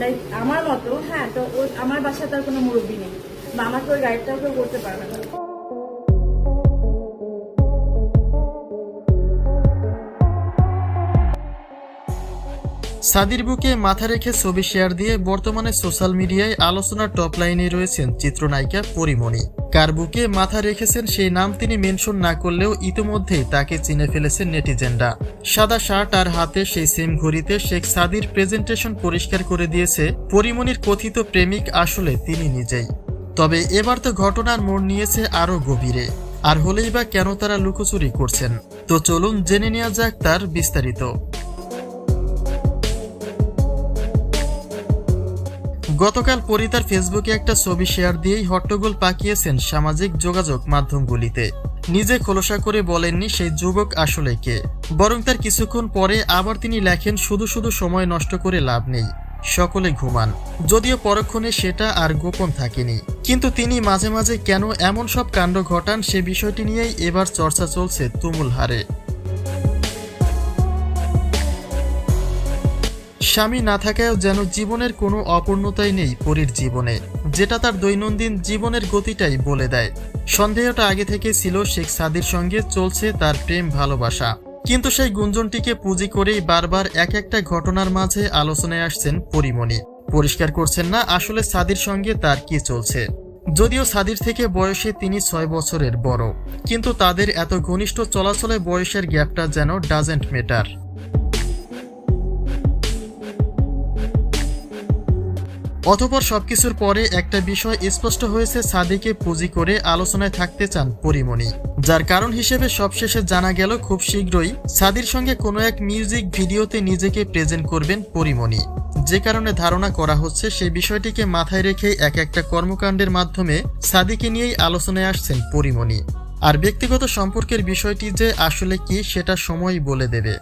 Like আমার মতো হ্যাঁ তো ওর আমার বাসায় তার কোনো মুরব্বী নেই। বা আমাকে ওই গাইডটাও কেউ করতে পারবে না। সাদির বুকে মাথা রেখে ছবি শেয়ার দিয়ে বর্তমানে সোশ্যাল মিডিয়ায় আলোচনার টপ লাইনে রয়েছেন চিত্রনায়িকা পরিমণি। কার বুকে মাথা রেখেছেন সেই নাম তিনি মেনশন না করলেও ইতিমধ্যেই তাকে চিনে ফেলেছেন নেটিজেনরা। সাদা শার্ট আর হাতে সেই সেম ঘড়িতে শেখ সাদির প্রেজেন্টেশন পরিষ্কার করে দিয়েছে পরিমণির কথিত প্রেমিক আসলে তিনি নিজেই। তবে এবার তো ঘটনার মোড় নিয়েছে আরও গভীরে। আর হলেই বা কেন তারা লুকোচুরি করছেন? তো চলুন জেনে নেওয়া যাক তার বিস্তারিত। গতকাল পরি তার ফেসবুকে একটা ছবি শেয়ার দিয়েই হট্টগোল পাকিয়েছেন সামাজিক যোগাযোগ মাধ্যমগুলিতে। নিজে খোলসা করে বলেননি সেই যুবক আসলে কে। বরং তার কিছুক্ষণ পরে আবার তিনি লেখেন, শুধু শুধু সময় নষ্ট করে লাভ নেই, সকলে ঘুমান। যদিও পরক্ষণে সেটা আর গোপন থাকেনি। কিন্তু তিনি মাঝে মাঝে কেন এমন সব কাণ্ড ঘটান সে বিষয়টি নিয়েই এবার চর্চা চলছে তুমুল হারে। স্বামী না থাকায়ও যেন জীবনের কোনো অপূর্ণতাই নেই পরীর জীবনে, যেটা তার দৈনন্দিন জীবনের গতিটাই বলে দেয়। সন্দেহটা আগে থেকে ছিল শেখ সাদির সঙ্গে চলছে তার প্রেম ভালোবাসা। কিন্তু সেই গুঞ্জনটিকে পুঁজি করেই বারবার এক একটা ঘটনার মাঝে আলোচনায় আসছেন পরিমণি। পরিষ্কার করছেন না আসলে সাদির সঙ্গে তার কি চলছে। যদিও সাদির থেকে বয়সে তিনি ছয় বছরের বড়, কিন্তু তাদের এত ঘনিষ্ঠ চলাচলে বয়সের গ্যাপটা যেন ডাজেন্ট মেটার অতপর সবকিছুর পরে একটা বিষয় স্পষ্ট হয়েছে সাদিকে পুঁজি করে আলোচনায় থাকতে চান পরিমণি। যার কারণ হিসেবে সবশেষে জানা গেল, খুব শীঘ্রই সাদির সঙ্গে কোনো এক মিউজিক ভিডিওতে নিজেকে প্রেজেন্ট করবেন পরিমণি। যে কারণে ধারণা করা হচ্ছে সেই বিষয়টিকে মাথায় রেখে এক একটা কর্মকাণ্ডের মাধ্যমে সাদিকে নিয়েই আলোচনায় আসছেন পরিমণি। আর ব্যক্তিগত সম্পর্কের বিষয়টি যে আসলে কি সেটা সময়ই বলে দেবে।